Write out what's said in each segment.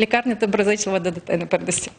Лікарня доброзичлива до дитини передусім.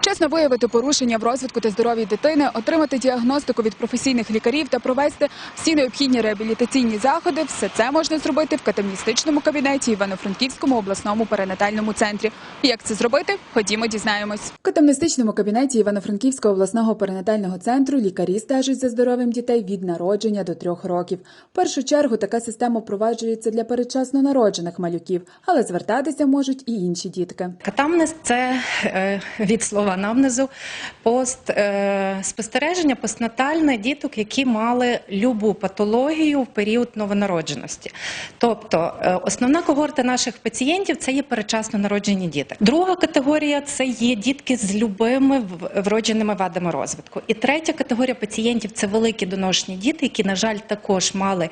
Вчасно виявити порушення в розвитку та здоров'ї дитини, отримати діагностику від професійних лікарів та провести всі необхідні реабілітаційні заходи. Все це можна зробити в катамністичному кабінеті Івано-Франківському обласному перинатальному центрі. Як це зробити? Ходімо, дізнаємось. В катамністичному кабінеті Івано-Франківського обласного перинатального центру лікарі стежать за здоров'ям дітей від народження до трьох років. В першу чергу така система впроваджується для передчасно народжених малюків, але звертатися можуть і інші дітки. Катамнез це е, від слова анамнезу пост е, спостереження постнатальне діток, які мали любу патологію в період новонародженості. Тобто е, основна когорта наших пацієнтів це є передчасно народжені діти. Друга категорія це є дітки з любими вродженими вадами розвитку. І третя категорія пацієнтів це великі доношені діти, які, на жаль, також мали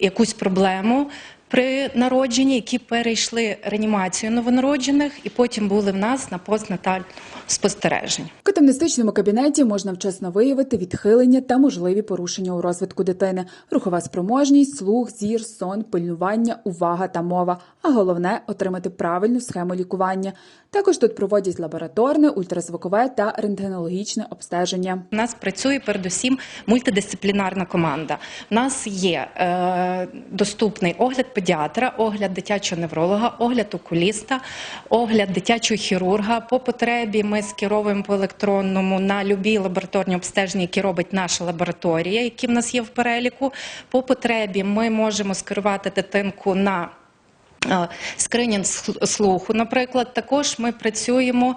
якусь проблему. При народженні, які перейшли реанімацію новонароджених, і потім були в нас на постнатальному спостереженні. В катамністичному кабінеті можна вчасно виявити відхилення та можливі порушення у розвитку дитини, рухова спроможність, слух, зір, сон, пильнування, увага та мова. А головне отримати правильну схему лікування. Також тут проводять лабораторне, ультразвукове та рентгенологічне обстеження. У нас працює передусім мультидисциплінарна команда. У нас є е, доступний огляд педіатра, огляд дитячого невролога, огляд окуліста, огляд дитячого хірурга. По потребі ми скеровуємо по електронному на любі лабораторні обстеження, які робить наша лабораторія, які в нас є в переліку. По потребі ми можемо скерувати дитинку на Скринінг слуху, наприклад, також ми працюємо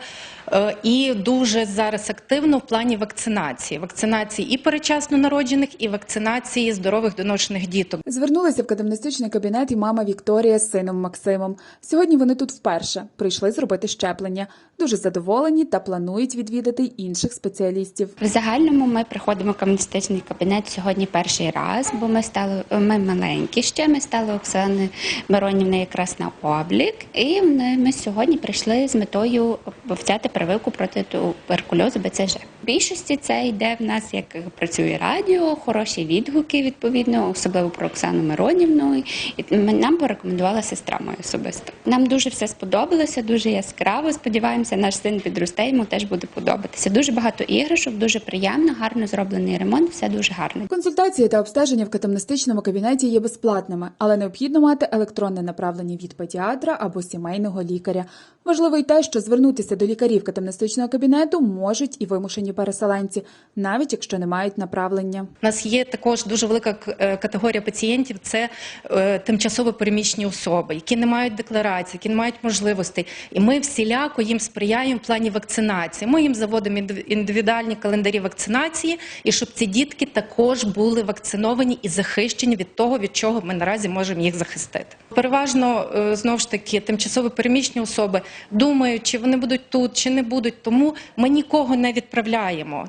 е, і дуже зараз активно в плані вакцинації. Вакцинації і перечасно народжених, і вакцинації здорових доношених діток. Звернулася в катамністичний кабінет і мама Вікторія з сином Максимом. Сьогодні вони тут вперше прийшли зробити щеплення. Дуже задоволені та планують відвідати інших спеціалістів. В загальному ми приходимо в комуністичний кабінет сьогодні перший раз, бо ми стали ми маленькі ще. Ми стали Оксани Миронівни якраз на облік, і ми сьогодні прийшли з метою взяти прививку проти туберкульозу БЦЖ. Більшості це йде в нас, як працює радіо, хороші відгуки відповідно, особливо про Оксану Миронівну. І нам порекомендувала сестра моя особисто. Нам дуже все сподобалося, дуже яскраво. Сподіваємося, наш син підросте, йому теж буде подобатися. Дуже багато іграшок, дуже приємно, гарно зроблений ремонт, все дуже гарно. Консультації та обстеження в катамністичному кабінеті є безплатними, але необхідно мати електронне направлення від педіатра або сімейного лікаря. Важливо й те, що звернутися до лікарів катамністичного кабінету можуть і вимушені переселенці, навіть якщо не мають направлення. У нас є також дуже велика е, категорія пацієнтів. Це е, тимчасово переміщені особи, які не мають декларації, які не мають можливостей. І ми всіляко їм сприяємо в плані вакцинації. Ми їм заводимо індивідуальні календарі вакцинації, і щоб ці дітки також були вакциновані і захищені від того, від чого ми наразі можемо їх захистити. Переважно е, знову ж таки тимчасово переміщені особи думають, чи вони будуть тут, чи не будуть. Тому ми нікого не відправляємо,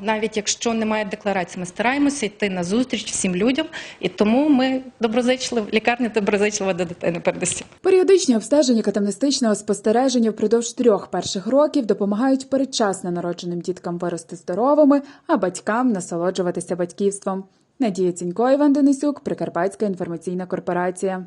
навіть якщо немає декларації. Ми стараємося йти на зустріч всім людям, і тому ми доброзичливі, лікарня доброзичлива до дитини передусім. Періодичні обстеження катамністичного спостереження впродовж трьох перших років допомагають передчасно народженим діткам вирости здоровими, а батькам насолоджуватися батьківством. Надія Цінько, Іван Денисюк, Прикарпатська інформаційна корпорація.